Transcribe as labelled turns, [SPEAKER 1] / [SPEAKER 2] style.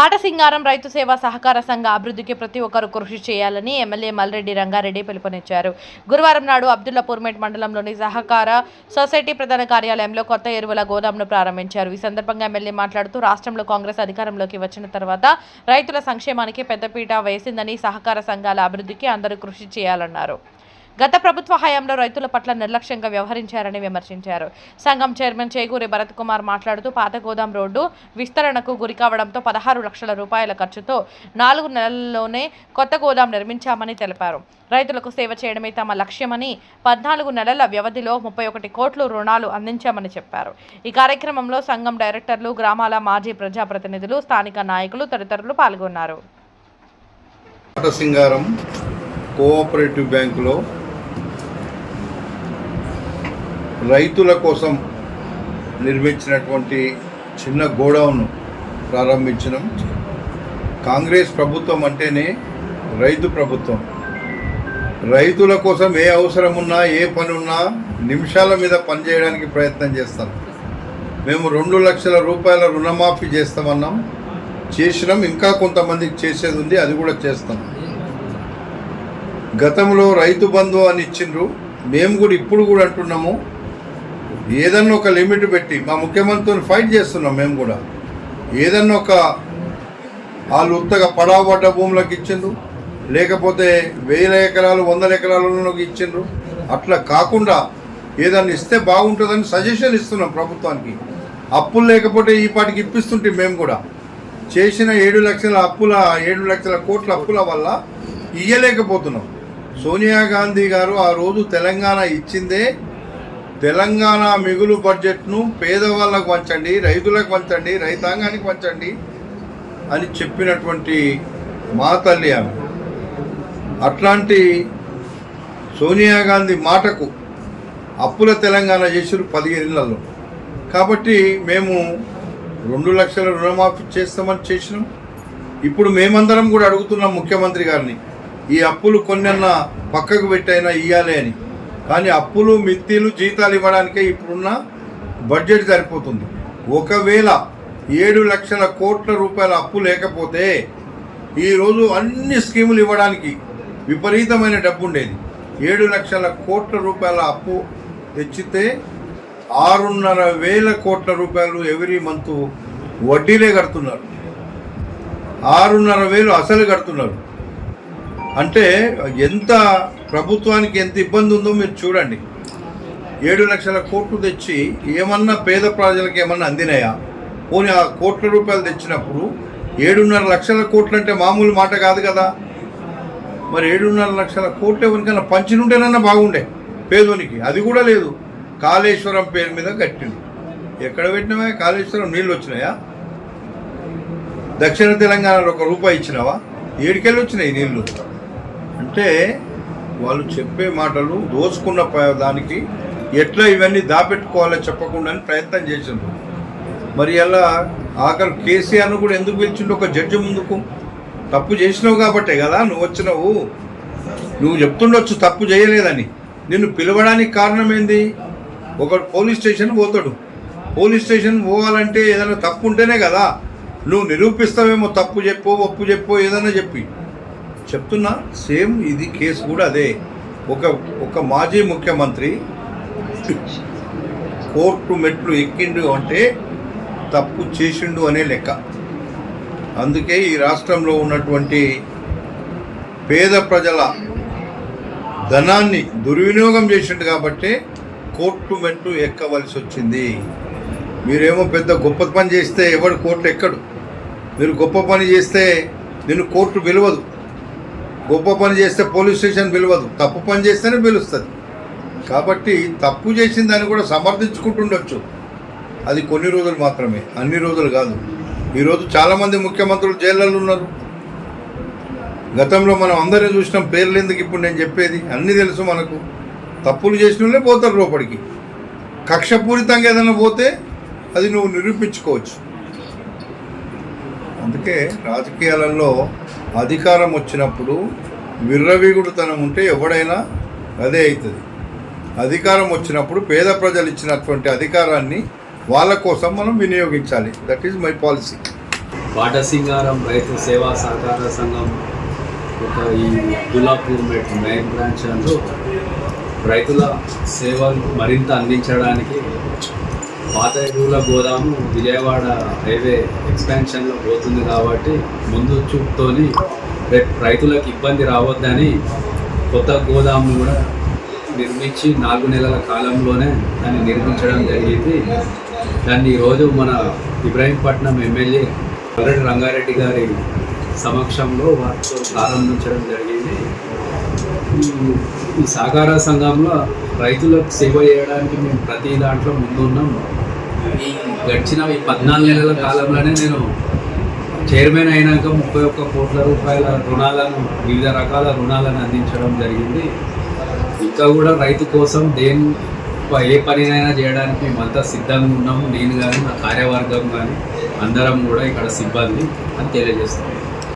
[SPEAKER 1] మాట సింగారం రైతు సేవా సహకార సంఘ అభివృద్ధికి ప్రతి ఒక్కరూ కృషి చేయాలని ఎమ్మెల్యే మల్రెడ్డి రంగారెడ్డి పిలుపునిచ్చారు. గురువారం నాడు అబ్దుల్లాపూర్మేట్ మండలంలోని సహకార సొసైటీ ప్రధాన కార్యాలయంలో కొత్త ఎరువుల గోదాంను ప్రారంభించారు. ఈ సందర్భంగా ఎమ్మెల్యే మాట్లాడుతూ రాష్ట్రంలో కాంగ్రెస్ అధికారంలోకి వచ్చిన తర్వాత రైతుల సంక్షేమానికి పెద్దపీట వేసిందని సహకార సంఘాల అభివృద్ధికి అందరూ కృషి చేయాలన్నారు. గత ప్రభుత్వ హయాంలో రైతుల పట్ల నిర్లక్ష్యంగా వ్యవహరించారని విమర్శించారు. సంఘం చైర్మన్ చేగూరి భరత్ కుమార్ మాట్లాడుతూ పాత గోదాం రోడ్డు విస్తరణకు గురి కావడంతో పదహారు లక్షల రూపాయల ఖర్చుతో నాలుగు నెలల్లోనే కొత్త గోదాం నిర్మించామని తెలిపారు. రైతులకు సేవ చేయడమే తమ లక్ష్యమని పద్నాలుగు నెలల వ్యవధిలో ముప్పై ఒకటి కోట్లు రుణాలు అందించామని చెప్పారు. ఈ కార్యక్రమంలో సంఘం డైరెక్టర్లు గ్రామాల మాజీ ప్రజాప్రతినిధులు స్థానిక నాయకులు తదితరులు పాల్గొన్నారు.
[SPEAKER 2] సింగారం కోఆపరేటివ్ బ్యాంకులో రైతుల కోసం నిర్మించినటువంటి చిన్న గోడౌన్ ప్రారంభించడం కాంగ్రెస్ ప్రభుత్వం అంటేనే రైతు ప్రభుత్వం. రైతుల కోసం ఏ అవసరం ఉన్నా ఏ పని ఉన్నా నిమిషాల మీద పనిచేయడానికి ప్రయత్నం చేస్తాం. మేము రెండు లక్షల రూపాయల రుణమాఫీ చేస్తామన్నాం. చేసినాం. ఇంకా కొంతమందికి చేసేది ఉంది. అది కూడా చేస్తాం. గతంలో రైతు బంధు అని ఇచ్చిండ్రు. మేము కూడా ఇప్పుడు కూడా అంటున్నాము. ఏదన్నా ఒక లిమిట్ పెట్టి మా ముఖ్యమంత్రితో ఫైట్ చేస్తున్నాం మేము కూడా. ఏదన్నా ఒక వాళ్ళు ఉత్తగా పడాబడ్డ భూములకు ఇచ్చిండ్రు లేకపోతే వేల ఎకరాలు వందల ఎకరాలలోకి ఇచ్చిండ్రు. అట్లా కాకుండా ఏదన్నా ఇస్తే బాగుంటుందని సజెషన్ ఇస్తున్నాం ప్రభుత్వానికి. అప్పులు లేకపోతే ఈ పాటికి ఇప్పిస్తుంటే మేము కూడా. చేసిన ఏడు లక్షల అప్పుల ఏడు లక్షల కోట్ల అప్పుల వల్ల ఇయ్యలేకపోతున్నాం. సోనియా గాంధీ గారు ఆ రోజు తెలంగాణ ఇచ్చిందే తెలంగాణ మిగులు బడ్జెట్ను పేదవాళ్ళకు పంచండి రైతులకు పంచండి రైతాంగానికి పంచండి అని చెప్పినటువంటి మా తల్లి ఆమె. అట్లాంటి సోనియా గాంధీ మాటకు అప్పుల తెలంగాణ చేసారు పదిహేనులలో కాబట్టి మేము రెండు లక్షల రుణమాఫీ చేస్తామని చేసినాం. ఇప్పుడు మేమందరం కూడా అడుగుతున్నాం ముఖ్యమంత్రి గారిని ఈ అప్పులు కొన్నన్నా పక్కకు పెట్టైనా ఇవ్వాలి అని. కానీ అప్పులు మిత్తిలు జీతాలు ఇవ్వడానికే ఇప్పుడున్న బడ్జెట్ సరిపోతుంది. ఒకవేళ ఏడు లక్షల కోట్ల రూపాయల అప్పు లేకపోతే ఈరోజు అన్ని స్కీములు ఇవ్వడానికి విపరీతమైన డబ్బు ఉండేది ఏడు లక్షల కోట్ల రూపాయల అప్పు తెచ్చితే ఆరున్నర వేల కోట్ల రూపాయలు ఎవ్రీ మంత్ వడ్డీలే కడుతున్నారు. ఆరున్నర వేలు అసలు కడుతున్నారు. అంటే ఎంత ప్రభుత్వానికి ఎంత ఇబ్బంది ఉందో మీరు చూడండి. ఏడు లక్షల కోట్లు తెచ్చి ఏమన్నా పేద ప్రజలకు ఏమన్నా అందినాయా? పోనీ ఆ కోట్ల రూపాయలు తెచ్చినప్పుడు ఏడున్నర లక్షల కోట్లు అంటే మామూలు మాట కాదు కదా. మరి ఏడున్నర లక్షల కోట్లు ఎవరికైనా పంచినుంటేనన్నా బాగుండే పేదోనికి. అది కూడా లేదు. కాళేశ్వరం పేరు మీద కట్టిండు. ఎక్కడ పెట్టినావా? కాళేశ్వరం నీళ్ళు వచ్చినాయా? దక్షిణ తెలంగాణలో ఒక రూపాయి ఇచ్చినావా? ఏడుకెళ్ళి వచ్చినాయి నీళ్ళు? అంటే వాళ్ళు చెప్పే మాటలు దోచుకున్న దానికి ఎట్లా ఇవన్నీ దాపెట్టుకోవాలో చెప్పకుండా ప్రయత్నం చేసిండ్రు. మరి అలా ఆఖరు కేసీఆర్ను కూడా ఎందుకు పిలిచిండు ఒక జడ్జి ముందుకు? తప్పు చేసినావు కాబట్టే కదా నువ్వు వచ్చినావు. నువ్వు చెప్తుండొచ్చు తప్పు చేయలేదని. నిన్ను పిలవడానికి కారణం ఏంది ఒకడు పోలీస్ స్టేషన్ పోతాడు. పోలీస్ స్టేషన్ పోవాలంటే ఏదైనా తప్పు ఉంటేనే కదా. నువ్వు నిరూపిస్తావేమో తప్పు చెప్పు ఒప్పు చెప్పు ఏదైనా చెప్పి. చెప్తున్నా సేమ్ ఇది కేసు కూడా అదే. ఒక ఒక మాజీ ముఖ్యమంత్రి కోర్టు మెట్లు ఎక్కిండు అంటే తప్పు చేసిండు అనే లెక్క. అందుకే ఈ రాష్ట్రంలో ఉన్నటువంటి పేద ప్రజల ధనాన్ని దుర్వినియోగం చేసిండు కాబట్టి కోర్టు మెట్లు ఎక్కవలసి వచ్చింది. మీరేమో పెద్ద గొప్ప పని చేస్తే ఎవడు కోర్టు ఎక్కడు? మీరు గొప్ప పని చేస్తే నేను కోర్టు విలువదు గొప్ప పని చేస్తే పోలీస్ స్టేషన్ పిలవదు. తప్పు పని చేస్తేనే పిలుస్తుంది. కాబట్టి తప్పు చేసిన దాన్ని కూడా సమర్థించుకుంటుండొచ్చు. అది కొన్ని రోజులు మాత్రమే. అన్ని రోజులు కాదు. ఈరోజు చాలామంది ముఖ్యమంత్రులు జైళ్ళలో ఉన్నారు. గతంలో మనం అందరినీ చూసినాం. పేర్లు ఎందుకు ఇప్పుడు నేను చెప్పేది? అన్నీ తెలుసు మనకు. తప్పులు చేసిన వాళ్ళే పోతారు లోపలికి. కక్షపూరితంగా ఏదైనా పోతే అది నువ్వు నిరూపించుకోవచ్చు. అందుకే రాజకీయాలలో అధికారం వచ్చినప్పుడు విర్రవీగుడుతనం ఉంటే ఎవడైనా అదే అవుతుంది. అధికారం వచ్చినప్పుడు పేద ప్రజలు ఇచ్చినటువంటి అధికారాన్ని వాళ్ళ కోసం మనం వినియోగించాలి. That is my policy
[SPEAKER 3] Batasingaram రైతు సేవా సహకార సంఘం ఒక ఈ అబ్దుల్లాపూర్ మెట్ మెయిన్ బ్రాంచ్ రైతుల సేవలు మరింత అందించడానికి పాత ఎరువుల గోదాము విజయవాడ హైవే ఎక్స్పాన్షన్లో పోతుంది కాబట్టి ముందు చూపుతోని రైతులకు ఇబ్బంది రావద్దని కొత్త గోదాము కూడా నిర్మించి నాలుగు నెలల కాలంలోనే దాన్ని నిర్మించడం జరిగింది. దాన్ని ఈరోజు మన ఇబ్రాహీంపట్నం ఎమ్మెల్యే అల్లరెడ్డి రంగారెడ్డి గారి సమక్షంలో వారితో ప్రారంభించడం జరిగింది. ఈ- సహకార సంఘంలో రైతులకు సేవ చేయడానికి మేము ప్రతి దాంట్లో ముందున్నాం. ఈ గడిచిన ఈ పద్నాలుగు నెలల కాలంలోనే నేను చైర్మన్ అయినాక ముప్పై ఒక్క కోట్ల రూపాయల రుణాలను వివిధ రకాల రుణాలను అందించడం జరిగింది. ఇంకా కూడా రైతు కోసం దేని ఏ పనినైనా చేయడానికి మేమంతా సిద్ధంగా ఉన్నాము. నేను కానీ నా కార్యవర్గం కానీ అందరం కూడా ఇక్కడ సిబ్బంది అని తెలియజేస్తాం